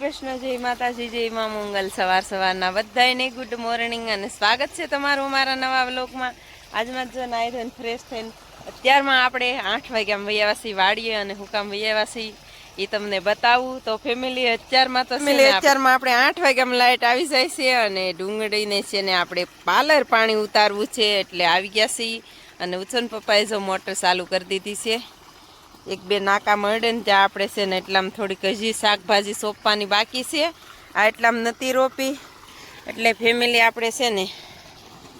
કૃષ્ણ જય માતાજી જય મા મંગલ. સવાર સવારના બધાને ગુડ મોર્નિંગ અને સ્વાગત છે તમારું અમારા નવા વ્લોગમાં. આજમાં જો નાહી ધોઈને ફ્રેશ થઈને અત્યારમાં આપણે આઠ વાગ્યા વૈયાવાસી વાડીએ અને હુકામ વૈયાવાસી એ તમને બતાવું. તો ફેમિલી અત્યારમાં તો ફેમિલી અત્યારમાં આપણે આઠ વાગ્યામાં લાઈટ આવી જાય છે અને ડુંગળીને છે ને આપણે પાલર પાણી ઉતારવું છે એટલે આવી ગયા છીએ. અને ઉછન પપ્પાએ જો મોટર ચાલુ કરી દીધી છે. એક બે નાકા મળે ને ત્યાં આપણે છે ને એટલામાં થોડીક હજી શાકભાજી સોંપવાની બાકી છે. આ એટલામાં નથી રોપી. એટલે ફેમિલી આપણે છે ને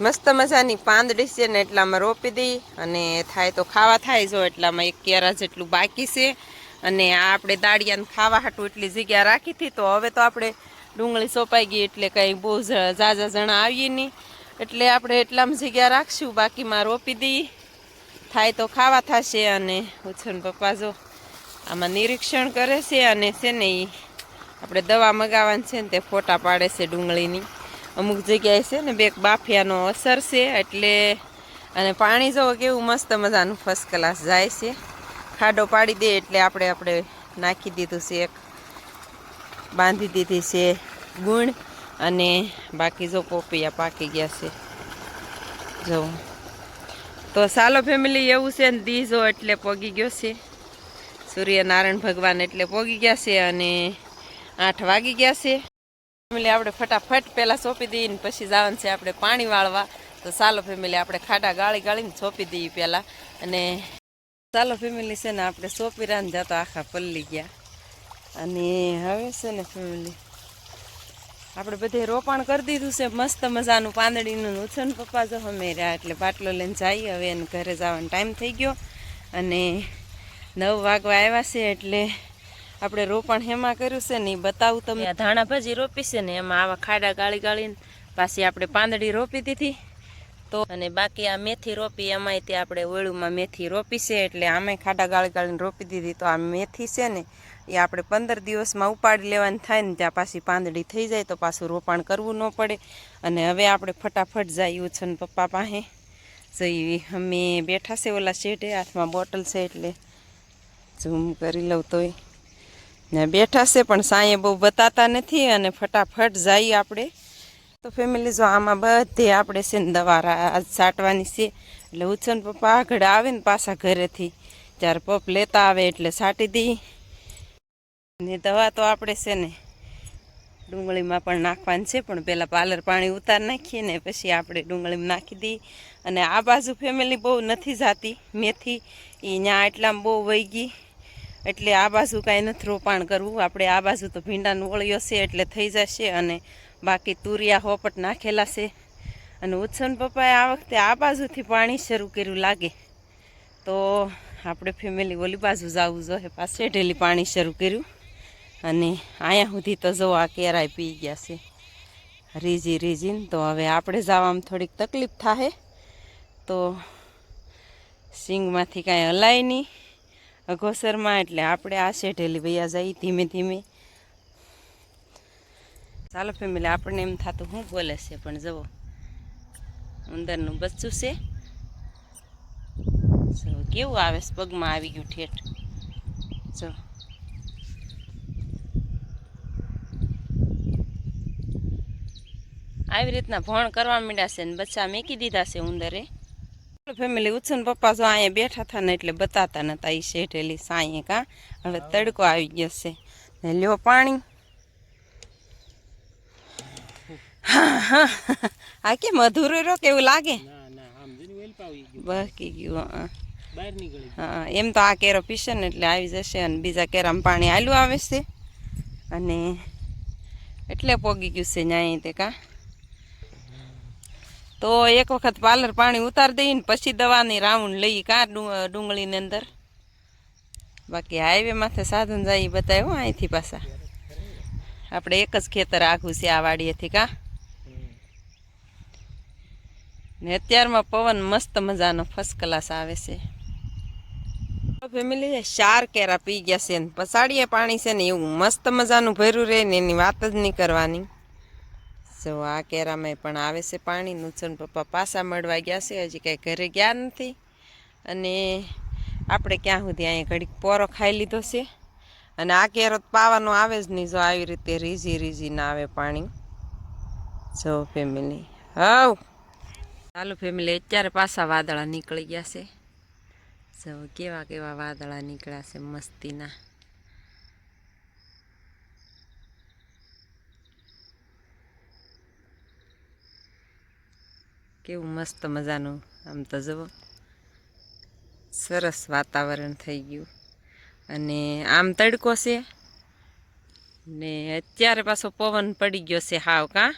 મસ્ત મજાની પાંદડી છે ને એટલામાં રોપી દઈ અને થાય તો ખાવા થાય જો એટલામાં એક કેરા જેટલું બાકી છે. અને આ આપણે દાળિયાને ખાવા હાટું એટલી જગ્યા રાખી હતી તો હવે તો આપણે ડુંગળી સોંપાઈ ગઈ એટલે કંઈ બહુ ઝાઝા જણા આવીએ નહીં. એટલે આપણે એટલામાં જગ્યા રાખશું. બાકીમાં રોપી દઈ. થાય તો ખાવા થશે અને ઉછન પપ્પા જો આમાં નિરીક્ષણ કરે છે અને છે ને એ આપણે દવા મગાવવાની છે ને તે ફોટા પાડે છે ડુંગળીની. અમુક જગ્યાએ છે ને બે બાફિયાનો અસર છે એટલે અને પાણી જો કેવું મસ્ત મજાનું ફર્સ્ટ ક્લાસ જાય છે. ખાડો પાડી દે એટલે આપણે આપણે નાખી દીધું છે એક, બાંધી દીધી છે ગુણ અને બાકી જો પોપિયા પાકી ગયા છે. જવું તો સાલો ફેમિલી એવું છે ને દીજો એટલે પોગી ગયો છે. સૂર્યનારાયણ ભગવાન એટલે પોગી ગયા છે અને આઠ વાગી ગયા છે. ફેમિલી આપણે ફટાફટ પહેલાં સોંપી દઈએ પછી જવાનું છે આપણે પાણી વાળવા. તો સાલો ફેમિલી આપણે ખાડા ગાળી ગાળીને સોંપી દઈએ પહેલાં. અને સાલો ફેમિલી છે ને આપણે સોંપી રાન જતો આખા પલ્લી ગયા. અને હવે છે ને ફેમિલી આપણે બધે રોપણ કરી દીધું છે. મસ્ત મજાનું પાંદડીનું ઉછન પપ્પા જો અમે રહ્યા એટલે બાટલો લઈને જઈએ. હવે એને ઘરે જવાનો ટાઈમ થઈ ગયો અને નવ વાગવા આવ્યા છે એટલે આપણે રોપણ હેમાં કર્યું છે ને એ બતાવું તમે ધાણા ભાજી રોપી છે ને એમાં આવા ખાડા ગાળી ગાળીને પાછી આપણે પાંદડી રોપી દીધી. તો અને બાકી આ મેથી રોપી, એમાંય તે આપણે ઓળુમાં મેથી રોપી છે એટલે આમે ખાડા ગાળી ગાળીને રોપી દીધી. તો આ મેથી છે ને એ આપણે પંદર દિવસમાં ઉપાડી લેવાની થાય ને ત્યાં પાછી પાંદડી થઈ જાય તો પાછું રોપાણ કરવું ન પડે. અને હવે આપણે ફટાફટ જઈએ ઉછન પપ્પા પાસે. જઈ અમે બેઠા છે ઓલા શેઠે હાથમાં બોટલ છે એટલે ઝૂમ કરી લઉં તોય. ને બેઠા છે પણ સાંએ બહુ બતાતા નથી અને ફટાફટ જઈએ આપણે. તો ફેમિલી જો આમાં બધે આપણે છે ને દવા છાંટવાની છે. એટલે ઉછન પપ્પા આગળ આવે ને પાછા ઘરેથી. ત્યારે પપ લેતા આવે એટલે છાંટી દઈ ને દવા તો આપણે છે ને ડુંગળીમાં પણ નાખવાની છે, પણ પહેલાં પાલર પાણી ઉતાર નાખીએ ને પછી આપણે ડુંગળીમાં નાખી દઈએ. અને આ બાજુ ફેમિલી બહુ નથી જાતી, મેથી એ ત્યાં એટલામાં બહુ વહી ગઈ. એટલે આ બાજુ કાંઈ નથી રોપાણ કરવું. આપણે આ બાજુ તો ભીંડાનું ઓળિયો છે એટલે થઈ જશે અને બાકી તુરિયા હોપટ નાખેલા છે. અને ઉત્સન પપ્પાએ આ વખતે આ બાજુથી પાણી શરૂ કર્યું લાગે. તો આપણે ફેમિલી ઓલી બાજુ જવું જોઈએ. પાસે ઢેલી પાણી શરૂ કર્યું. અને અહીંયા સુધી તો જો આ કેરાય પી ગયા છે. રીજી રીજીને તો હવે આપણે જવામાં થોડીક તકલીફ થાય તો સિંગમાંથી કાંઈ હલાય નહીં. અઘોસરમાં એટલે આપણે આ શેઢેલી ભૈયા જઈ ધીમે ધીમે. ચાલો ફેમિલી આપણને એમ થતું શું બોલે છે, પણ જવો ઉંદરનું બચ્ચું છે. કેવું આવે પગમાં આવી ગયું ઠેઠ. જો આવી રીતના ભણ કરવા માંડ્યા છે ને બચ્ચા મેકી દીધા છે ઉંદરે. ફેમિલી ઉછન પપ્પા જો અહીંયા બેઠા હતા ને એટલે બતાતા નતા એ શેઠેલી સાંયે કા. હવે તડકો આવી ગયો છે. ને લ્યો પાણી. હા હા કે કેમ અધૂરું રહ્યો કેવું લાગે? પાવી ગયું. બહકી ગયું હા. હા એમ તો આ કેરો પીશે ને એટલે આવી જશે અને બીજા કેરામાં પાણી આલું આવે છે. અને એટલે પોગી ગયું છે ન્યાય તે કા. તો એક વખત પાર્લર પાણી ઉતાર દઈએ ને પછી દવાની રાઉન્ડ લઈ કા ડુંગળીની અંદર. બાકી હાઈવે માથે સાધન જાય બતાવ્યો અહીંથી પાછા. આપણે એક જ ખેતર આખું છે આ વાડીએથી કા. ને અત્યારમાં પવન મસ્ત મજાનો ફર્સ્ટ ક્લાસ આવે છે. ફેમિલી ચાર કેરા પી ગયા છે ને પસાડીએ પાણી છે ને એવું મસ્ત મજાનું ભર્યું રહે ને એની વાત જ નહીં કરવાની. જો આ કેરામાં પણ આવે છે પાણી નુચન પપ્પા પાસા મળવા ગયા છે, હજી કાંઈ ઘરે ગયા નથી. અને આપણે ક્યાં સુધી અહીંયા ઘડીક પોરો ખાઈ લીધો છે. અને આ કેરો પાવાનો આવે જ નહીં, જો આવી રીતે રીઝી રીઝી ના આવે પાણી. જો ફેમિલી હવ. ચાલો ફેમિલી અત્યારે પાછા વાદળા નીકળી ગયા છે. જો કેવા કેવા વાદળા નીકળ્યા છે, મસ્તીના. કેવું મસ્ત મજાનું આમ તો જુઓ. સરસ વાતાવરણ થઈ ગયું. અને આમ તડકો છે. ને અત્યારે પાછો પવન પડી ગયો છે હાવ કા.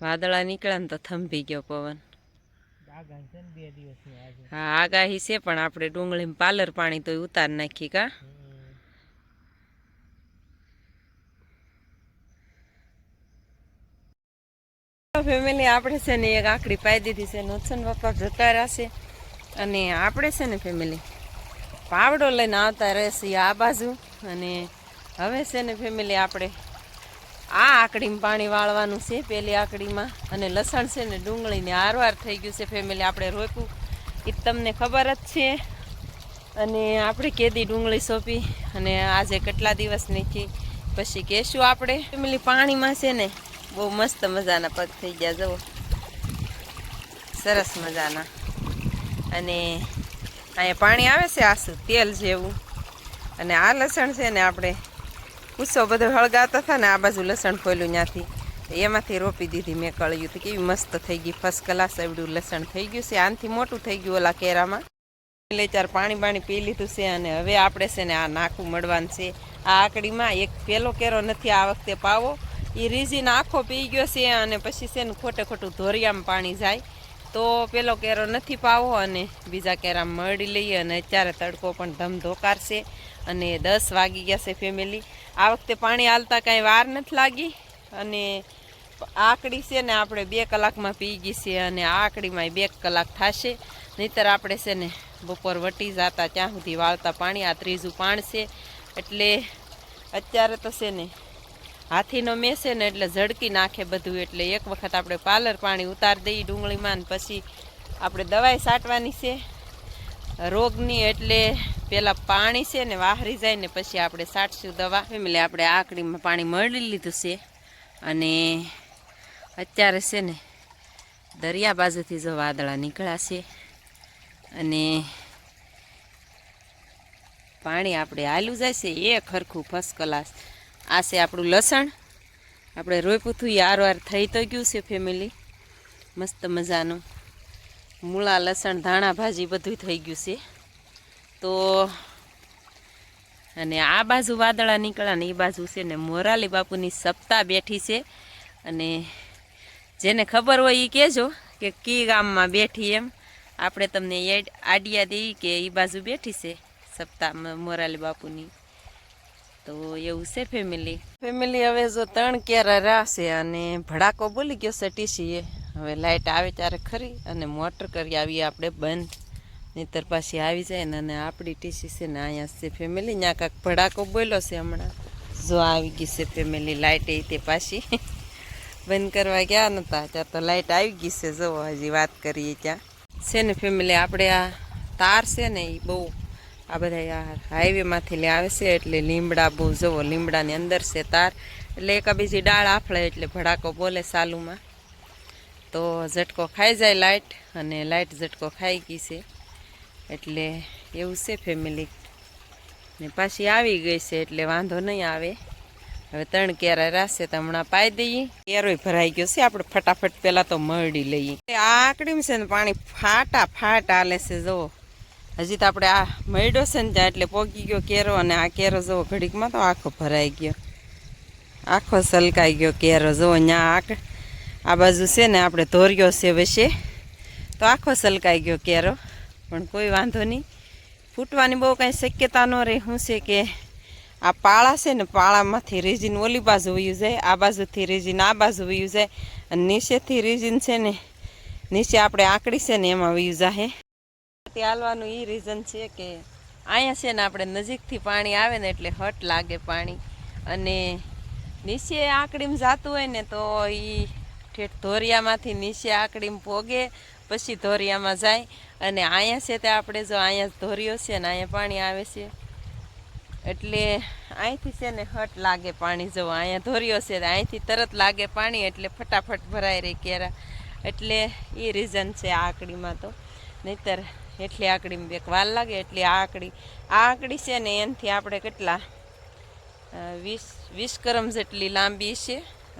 વાદળા નીકળ્યા ને તો થંભી ગયો પવન. હા આગાહી છે પણ આપણે ડુંગળીમાં પાલર પાણી તો ઉતાર નાખી કા. ફેમિલી આપણે છે ને એક આકડી પાઈ દીધી છે. નુકસાન પપ્પા જતા રહેશે અને આપણે છે ને ફેમિલી પાવડો લઈને આવતા રહેશે આ બાજુ. અને હવે છે ને ફેમિલી આપણે આ આકડીમાં પાણી વાળવાનું છે પેલી આકડીમાં. અને લસણ છે ને ડુંગળીને આરવાર થઈ ગયું છે ફેમિલી આપણે રોપ્યું એ તમને ખબર જ છે. અને આપણે કેદી ડુંગળી સોંપી. અને આજે કેટલા દિવસની થી પછી કહેશું આપણે. ફેમિલી પાણીમાં છે ને બહુ મસ્ત મજાના પગ થઈ ગયા જવો સરસ મજાના. અને અહીંયા પાણી આવે છે આસુ તેલ જેવું. અને આ લસણ છે ને આપણે પૂછો બધો હળગાતા હતા ને આ બાજુ લસણ ખોલ્યું ત્યાંથી. એમાંથી રોપી દીધી મેં કળ્યું. તો કેવી મસ્ત થઈ ગઈ. ફર્સ્ટ ક્લાસ એવડું લસણ થઈ ગયું છે. આનથી મોટું થઈ ગયું ઓલા કેરામાં. એટલે ચાર પાણી બાણી પી લીધું છે અને હવે આપણે છે ને આ નાખું મળવાનું છે. આ આકડીમાં એક પેલો કેરો નથી આ વખતે પાવો. એ રીઝીને આખો પી ગયો છે અને પછી છે ને ખોટે ખોટું ધોરિયામાં પાણી જાય. તો પેલો કેરો નથી પાવો અને બીજા કેરા મળી લઈએ અને અત્યારે તડકો પણ ધમધોકારશે અને દસ વાગી ગયા છે ફેમિલી આ વખતે પાણી હાલતા કાંઈ વાર નથી લાગી અને આકડી છે ને આપણે બે કલાકમાં પી ગઈ છે અને આ આકડીમાં બે કલાક થશે. નહીતર આપણે છે ને બપોર વટી જતા, ત્યાં સુધી વાળતા પાણી, આ ત્રીજું પાણ છે. એટલે અત્યારે તો છે ને હાથીનો મેં છે ને એટલે ઝડકી નાખે બધું એટલે એક વખત આપણે પાલર પાણી ઉતાર દઈએ ડુંગળીમાં પછી આપણે દવાઈ છાંટવાની છે. રોગની એટલે પેલા પાણી છે ને વાહરી જાય ને પછી આપણે છાંટશું દવા. એટલે આપણે આકડીમાં પાણી મળી લીધું છે. અને અત્યારે છે ને દરિયા બાજુથી જો વાદળા નીકળ્યા છે. અને પાણી આપણે હાલું જાય છે. એ ખરખું ફર્સ્ટ ક્લાસ. આ છે આપણું લસણ. આપણે રોપ્યું હતું એ આરવાર થઈ તો ગયું છે ફેમિલી મસ્ત મજાનું. મૂળા લસણ, ધાણા ભાજી બધું થઈ ગયું છે. તો અને આ બાજુ વાદળા નીકળ્યા ને એ બાજુ છે ને મોરાલી બાપુની સપ્તાહ બેઠી છે. અને જેને ખબર હોય એ કહેજો કે કી ગામમાં બેઠી એમ. આપણે તમને એડ આઈડિયા દઈએ કે એ બાજુ બેઠી છે સપ્તાહ મોરાલી બાપુની. તો એવું છે ફેમિલી ફેમિલી હવે જો ત્રણ કેરા રાશે અને ભડાકો બોલી ગયો છે ટીસીએ. હવે લાઇટ આવે ત્યારે ખરી અને મોટર કરી આવીએ આપણે બંધ. નહીતર પાછી આવી જાય ને અને આપણી ટીસી છે ને અહીંયા છે ફેમિલી ત્યાં કાંક ભડાકો બોલ્યો છે હમણાં. જો આવી ગઈ છે ફેમિલી લાઇટ એ તે પાછી. બંધ કરવા ગયા નતા. ત્યાં તો લાઇટ આવી ગઈ છે. જો હજી વાત કરીએ ત્યાં. છે ને ફેમિલી આપણે આ તાર છે ને એ બહુ આ બધા હાઈવેમાંથી લે આવે છે, એટલે લીમડા બહુ જુઓ, લીમડાની અંદર છે તાર. એટલે એક બીજી ડાળ આફળે, એટલે ભડાકો બોલે સાલુમાં. તો ઝટકો ખાઈ જાય લાઇટ અને લાઇટ ઝટકો ખાઈ ગઈ છે. એટલે એવું છે ફેમિલી ને પાછી આવી ગઈ છે, એટલે વાંધો નહીં આવે. હવે ત્રણ કેરા રાશે તો હમણાં પાઈ દઈએ. કેરોય ભરાઈ ગયો છે, આપણે ફટાફટ પહેલાં તો મરડી લઈએ. આ આકડીમાં છે ને પાણી ફાટા ફાટ હાલે છે, જુઓ. હજી તો આપણે આ મળ્યો છે ને ત્યાં એટલે પોગી ગયો કેરો અને આ કેરો જુઓ ઘડીકમાં તો આખો ભરાઈ ગયો. આખો સલકાઈ ગયો કેરો. જુઓ ત્યાં આક આ બાજુ છે ને આપણે ધોર્યો છે વચ્ચે. તો આખો સલકાઈ ગયો કેરો. પણ કોઈ વાંધો નહીં. ફૂટવાની બહુ કાંઈ શક્યતા ન રહે. શું છે કે આ પાળા છે ને પાળામાંથી રીઝીન ઓલી બાજુ વયું જાય, આ બાજુથી રીઝીન આ બાજુ વયું જાય. અને નીચેથી રીઝીન છે ને, નીચે આપણે આંકડી છે ને એમાં વયું જાય તે હાલવાનું એ રીઝન છે કે અહીંયા છે ને આપણે નજીકથી પાણી આવે ને એટલે હટ લાગે પાણી. અને નીચે આંકડીમાં જાતું હોય ને તો એ ઠેઠ ધોરિયામાંથી નીચે આંકડીમાં પોગે, પછી ધોરિયામાં જાય. અને અહીંયા છે તે આપણે જો અહીંયા ધોરિયો છે ને અહીંયા પાણી આવે છે. એટલે અહીંથી છે ને હટ લાગે પાણી જવું અહીંયા ધોર્યો છે અહીંથી તરત લાગે પાણી એટલે ફટાફટ ભરાઈ રહી કેરા. એટલે એ રીઝન છે આ આકડીમાં તો. નહીતર એટલી આકડીમાં એક વાર લાગે, એટલી આ આકડી આ આકડી છે ને એનાથી આપણે કેટલા વીસ વીસ કરમ જેટલી લાંબી છે.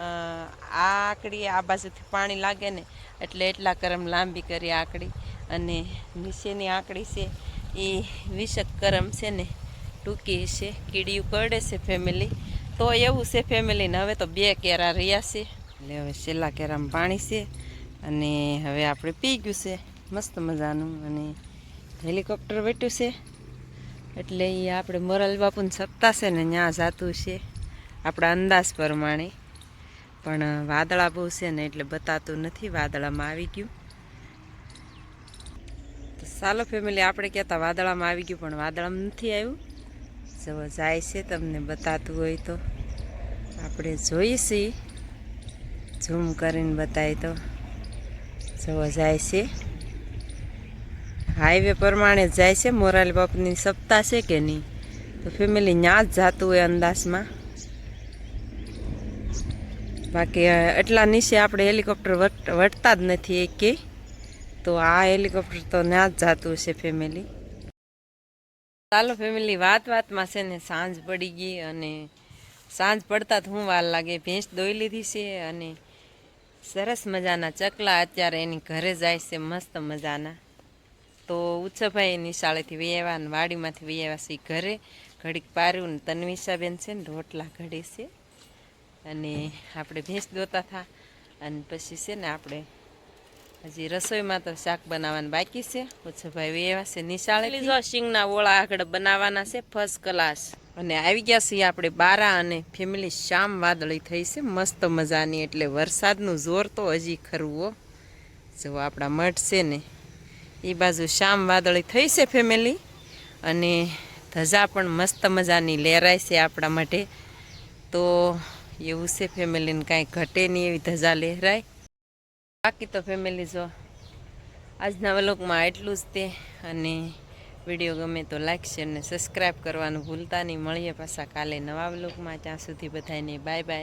આ આકડી આ બાજુથી પાણી લાગે ને, એટલે એટલા કરમ લાંબી કરી આકડી. અને નીચેની આકડી છે એ વીસક કરમ છે ને, ટૂંકી છે, કીડીયું કરડે છે ફેમિલી તો એવું છે ફેમિલીને હવે તો બે કેરા રહ્યા છે. એટલે હવે છેલ્લા કેરામાં પાણી છે અને હવે આપણે પી ગયું છે. મસ્ત મજાનું અને હેલિકોપ્ટર વેટ્યું છે. એટલે એ આપણે મોરલ બાપુને સત્તા છે ને ત્યાં જાતું છે. આપણા અંદાજ પ્રમાણે. પણ વાદળા બહુ છે ને એટલે બતાતું નથી, વાદળામાં આવી ગયું. તો ચાલો ફેમિલી આપણે કહેતા વાદળામાં આવી ગયું, પણ વાદળામાં નથી આવ્યું. જો જાય છે તમને બતાતું હોય તો. આપણે છીએ ઝૂમ કરીને બતાવી તો. જવા જાય છે. હાઈવે પ્રમાણે જાય છે. મોરાલી બાપની સપ્તાહ છે કે નહીં? તો ફેમિલી ત્યાં જ જાતું હોય અંદાજમાં. બાકી એટલા નીચે આપણે હેલિકોપ્ટર વટતા જ નથી એક. કે તો આ હેલિકોપ્ટર તો ત્યાં જ જાતું છે ફેમિલી ચાલો ફેમિલી વાત વાતમાં છે ને સાંજ પડી ગઈ અને સાંજ પડતા જ હું વાર લાગે. ભેંસ દોઈ લીધી છે અને સરસ મજાના ચકલા અત્યારે એની ઘરે જાય છે, મસ્ત મજાના. તો ઉચ્છભાઈ નિશાળેથી વેવા ને વાડીમાંથી વેવા છે ઘરે. ઘડીક પાર્યું ને તન્વિષાબેન છે ને રોટલા ઘડે છે. અને આપણે ભેંસ દોતા થા અને પછી છે ને આપણે હજી રસોઈમાં તો શાક બનાવવાનું બાકી છે. ઉત્સવભાઈ વેવા છે નિશાળે જો સિંગના ઓળા આગળ બનાવવાના છે ફર્સ્ટ ક્લાસ અને આવી ગયા છીએ આપણે બારા અને ફેમિલી શામ વાદળી થઈ છે. મસ્ત મજાની એટલે વરસાદનું જોર તો હજી ખરવો જો આપણા મઠ છે ને એ બાજુ શામ વાદળી થઈ છે ફેમિલી અને ધજા પણ મસ્ત મજાની લહેરાય છે આપણા માટે. તો એવું છે ફેમિલીને કાંઈ ઘટે નહીં એવી ધજા લહેરાય બાકી તો ફેમિલી જો આજના વ્લોગમાં એટલું જ તે. અને વીડિયો ગમે તો લાઈક, શેર ને સબસ્ક્રાઈબ કરવાનું ભૂલતા નહીં. મળીએ પાછા કાલે નવા વ્લોગમાં. ત્યાં સુધી બધાને બાય બાય